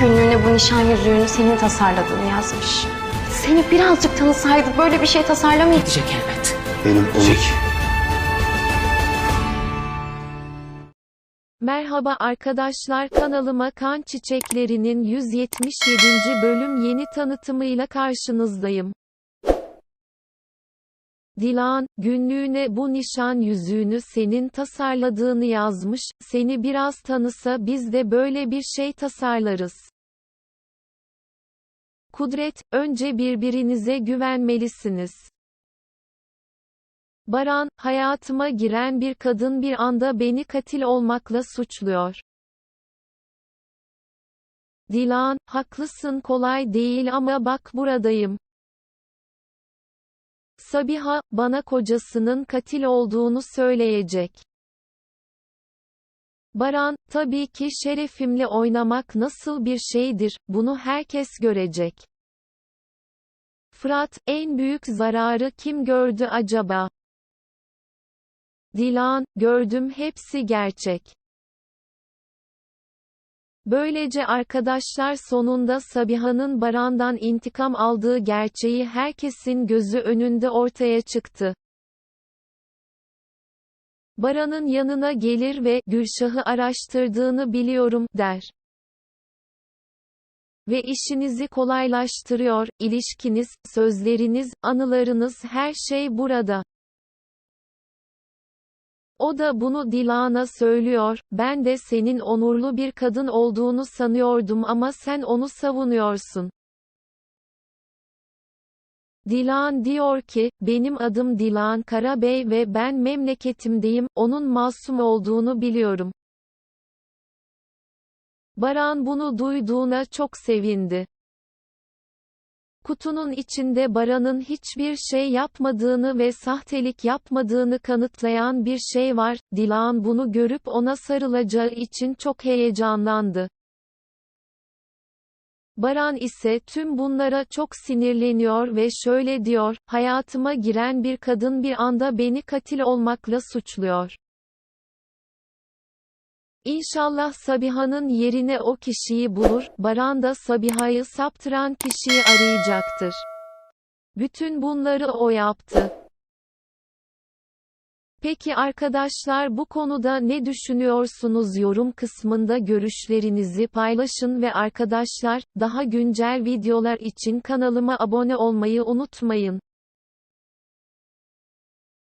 Günlüğüne bu nişan yüzüğünü senin tasarladığını yazmış. Seni birazcık tanısaydı böyle bir şey tasarlamayacak. Gidecek elbet. Benim onu... Merhaba arkadaşlar kanalıma Kan Çiçekleri'nin 177. bölüm yeni tanıtımıyla karşınızdayım. Dilan, günlüğüne bu nişan yüzüğünü senin tasarladığını yazmış, seni biraz tanısa biz de böyle bir şey tasarlarız. Kudret, önce birbirinize güvenmelisiniz. Baran, hayatıma giren bir kadın bir anda beni katil olmakla suçluyor. Dilan, haklısın kolay değil ama bak buradayım. Sabiha, bana kocasının katil olduğunu söyleyecek. Baran, tabii ki şerefimle oynamak nasıl bir şeydir, bunu herkes görecek. Fırat, en büyük zararı kim gördü acaba? Dilan, gördüm hepsi gerçek. Böylece arkadaşlar sonunda Sabiha'nın Baran'dan intikam aldığı gerçeği herkesin gözü önünde ortaya çıktı. Baran'ın yanına gelir ve Gülşah'ı araştırdığını biliyorum der. Ve işinizi kolaylaştırıyor, ilişkiniz, sözleriniz, anılarınız her şey burada. O da bunu Dilan'a söylüyor, ben de senin onurlu bir kadın olduğunu sanıyordum ama sen onu savunuyorsun. Dilan diyor ki, benim adım Dilan Karabey ve ben memleketimdeyim, onun masum olduğunu biliyorum. Baran bunu duyduğuna çok sevindi. Kutunun içinde Baran'ın hiçbir şey yapmadığını ve sahtelik yapmadığını kanıtlayan bir şey var. Dilan bunu görüp ona sarılacağı için çok heyecanlandı. Baran ise tüm bunlara çok sinirleniyor ve şöyle diyor, hayatıma giren bir kadın bir anda beni katil olmakla suçluyor. İnşallah Sabiha'nın yerine o kişiyi bulur, Baran da Sabiha'yı saptıran kişiyi arayacaktır. Bütün bunları o yaptı. Peki arkadaşlar bu konuda ne düşünüyorsunuz yorum kısmında görüşlerinizi paylaşın ve arkadaşlar, daha güncel videolar için kanalıma abone olmayı unutmayın.